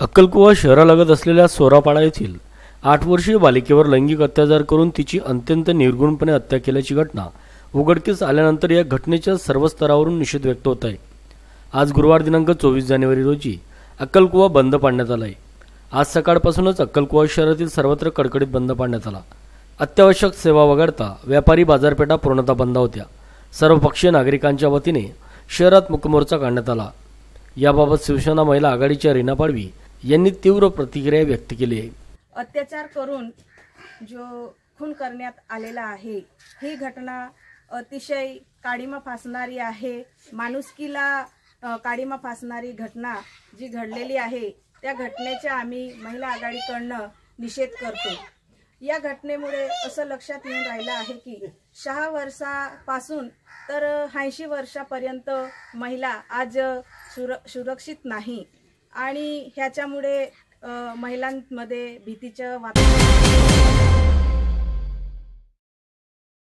अक्कलकुवा शहरालगत असलेल्या सोरापाडा येथील आठ वर्षीय बालिकेवर लैंगिक अत्याचार करून तिची अत्यंत निर्गुणपणे हत्या केल्याची घटना उघडकीस आल्यानंतर या घटनेच्या सर्व स्तरावरून निषेध व्यक्त होत आहे. आज गुरुवार दिनांक चोवीस जानेवारी रोजी अक्कलकुवा बंद पाडण्यात आला आहे आज सकाळपासूनच अक्कलकुवा शहरातील सर्वत्र कडकडीत बंद पाडण्यात आला. अत्यावश्यक सेवा वगळता व्यापारी बाजारपेठा पूर्णतः बंद होत्या. सर्वपक्षीय नागरिकांच्या वतीने शहरात मुकमोर्चा काढण्यात आला. याबाबत शिवसेना महिला आघाडीच्या रीना पाडवी यांनी तीव्र प्रतिक्रिया व्यक्त केली आहे. अत्याचार करून जो खून करण्यात आलेला आहे ही घटना अतिशय काळीमा फासणारी आहे. माणुसकीला काळीमा फासणारी घटना जी घडलेली आहे त्या घटनेचा आम्ही महिला आघाडीकडनं निषेध करतो. या घटनेमुळे असं लक्षात येऊन राहिलं आहे की सहा वर्षापासून तर ऐंशी वर्षापर्यंत महिला आज सुर सुरक्षित नाही. आणि ह्याच्यामुळे महिलांमध्ये भीतीचं वातावरण